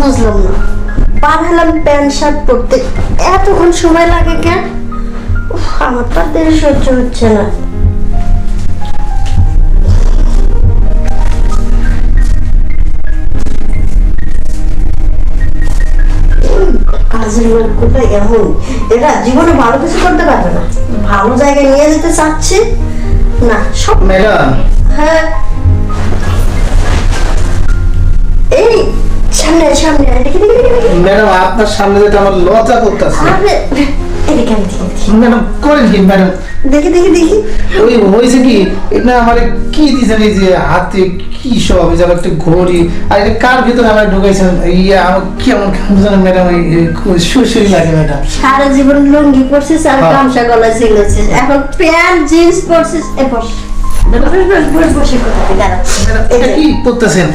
বুঝলাম না। পার pant shirt পরতে। এতক্ষণ সময় লাগে কেন? আমার তো আর দেরি সহ্য হচ্ছে না। কাজের এমন? এরা জীবনে ভালো কিছু করতে পারবে না। ভালো জায়গায় নিয়ে যেতে চাচ্ছে? না সব ম্যাডাম। হ্যাঁ। এই সামনে সামনে ম্যাডাম আপনার সামনে যেতে আমার লজ্জা করতেছে। ম্যাডাম করেন কি ম্যাডাম? দেখি দেখি দেখি। ওই হয়েছে কি? এটা আমার কি দিয়েছেন এই যে হাতে? কি সব? এই একটা ঘড়ি। আর এটা কার ভিতরে আমার ঢুকাইছেন? ইয়া আমার কেমন কেমন জানেন ম্যাডাম সুসুই লাগে ম্যাডাম। সারা জীবন লুঙ্গি পরছিস আর হ্যাঁ। গামছা গলায় ঝুলেছিস এখন প্যান্ট জিন্স পরছিস এ এটা কি করতেছেন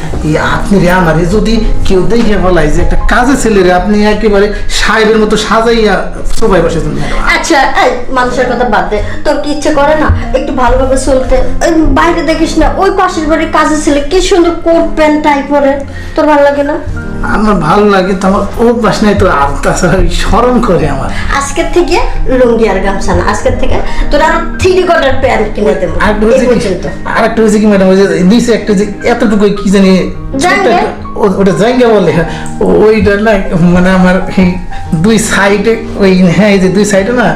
আপনি রে আমারে যদি কেউ দেখে বলাই যে একটা কাজের ছেলে রে আপনি একেবারে সাহেবের মতো সাজাইয়া সবাই বসেছেন আচ্ছা এই মানুষের কথা বাদ দে। তোর কি ইচ্ছে করে না একটু ভালোভাবে চলতে? বাইরে দেখিস না ওই পাশের বাড়ির কাজের ছেলে কি সুন্দর কোট প্যান্ট টাই পরে? তোর ভালো লাগে না? আমার ভালো লাগে তো আমার অভ্যাস নাই তো আর তাছাড়া শরম করে আমার। আজকের থেকে লুঙ্গি আর গামছা না আজকের থেকে তোর আরও থ্রি কোয়ার্টার প্যান্ট কিনে দেবো কি? পর্যন্ত। আরেকটা হয়েছে কি ম্যাডাম ওই যে নিচে একটা যে এতটুকু কি জানি ওটা জায়গা বলে ও- ওইটা না মানে আমার দুই সাইডে ওই হ্যাঁ এই যে দুই সাইডে না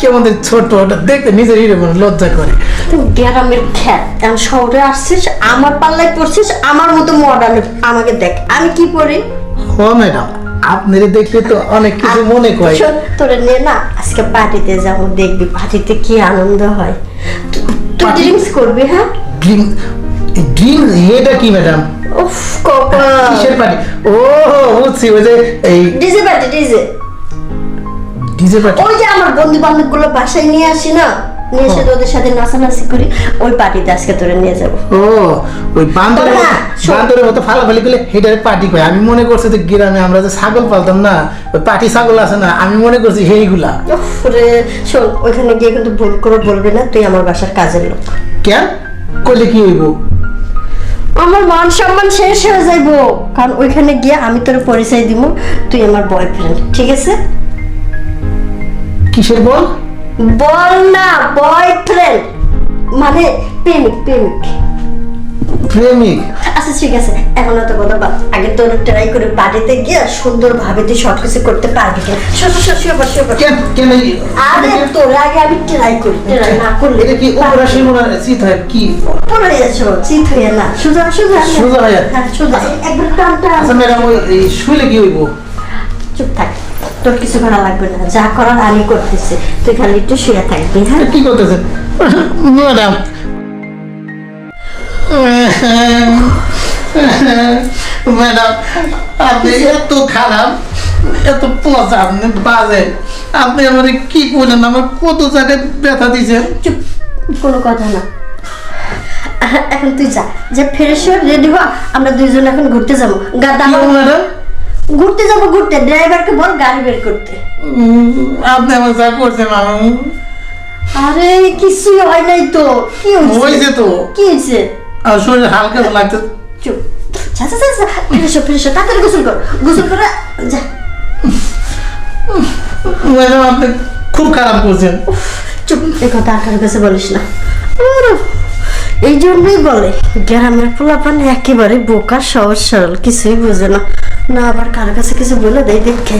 কেমন ছোট ওটা দেখতে নিজের হিরে মানে লজ্জা করে। তুই গ্রামের খ্যাত এখন শহরে আসছিস আমার পাল্লায় পড়ছিস আমার মতো মডার্ন আমাকে দেখ আমি কি পরি ও ম্যাডাম আপনারে দেখলে তো অনেক কিছু মনে করে। তোরে নিয়ে না আজকে পার্টিতে যাব দেখবি পার্টিতে কি আনন্দ হয়। তুই ড্রিঙ্কস করবি হ্যাঁ? ড্রিম ড্রিম এটা কি ম্যাডাম? উফ কপাল। কিসের পার্টি ও বুঝছি ওই যে এই DJ party DJ. DJ party ওই যে আমার বন্ধু বান্ধবগুলো বাসায় নিয়ে আসি না নিয়ে এসে ও। ওদের সাথে নাচানাচি করি ওই পার্টিতে আজকে তোরে নিয়ে যাব। ও ওই শোন। বান্দরের মতো ফালাফালি করলে হেটারে পার্টি করে। আমি মনে করছি যে গ্রামে আমরা যে ছাগল পালতাম না ওই পাটি ছাগল আছে না আমি মনে করছি সেইগুলা রে শোন ওইখানে গিয়ে কিন্তু ভুল করে বলবি না তুই আমার বাসার কাজের লোক। কেন? কইলে কি হইব? আমার মান সম্মান শেষ হয়ে যাইব। কারণ ওইখানে গিয়ে আমি তোর পরিচয় দিব তুই আমার বয়ফ্রেন্ড ঠিক আছে? কিসের বল? বল না বয়ফ্রেন্ড মানে প্রেমিক প্রেমিক। প্রেমিক? আচ্ছা ঠিক আছে। এখন তো কথা বাদ। আগে তোর ট্রাই করে বাড়িতে গিয়ে সুন্দর ভাবে তুই সব কিছু করতে পারবি কিনা? শো শো শো শুয়ে পড়, শুয়ে পড়। কেন কেন আরে তোর আগে আমি ট্রাই করি ট্রাই না করলে এটা কি উপরা শিমুনা চিত হয় কি? পড়ে যাচ্ছ চিত হয়ে না। সোজা সোজা। সোজা হয়ে। হ্যাঁ সোজা। একবার টান টান আচ্ছা ম্যাডাম ওই শুইলে কি হইব? চুপ থাক। তোর কিছু করা লাগবে না। যা করার আমি করতেছি। তুই খালি একটু শুয়ে থাকবি হ্যাঁ? কি করতেছেন ম্যাডাম। ম্যাডাম আপনি এত খারাপ এত পচা বাজে। আপনি আমার কি করলেন আমার কত জায়গায় ব্যথা দিয়েছেন চুপ কোনো কথা না। এখন তুই যা যে ফ্রেশ রেডি হ আমরা দুইজন এখন ঘুরতে যাব। গাদা ঘুরতে যাব ঘুরতে। ড্রাইভারকে বল গাড়ি বের করতে। আপনি আমার যা করছেন আমি আরে কিছুই হয় নাই তো। কি হয়েছে? তো। কি হয়েছে? আর শরীর হালকা লাগছে। চুপ। তাড়াতাড়ি গোসল কর। গোসল করে যা। ম্যাডাম আপনি খুব খারাপ করছেন। চুপ। এই কথা আর কাছে বলিস না। এই জন্যই বলে, গ্রামের পোলাপান একেবারে বোকা, সহজ, সরল, কিছুই বোঝে না। না আবার কারও কাছে কিছু বলে দেয় দেখে।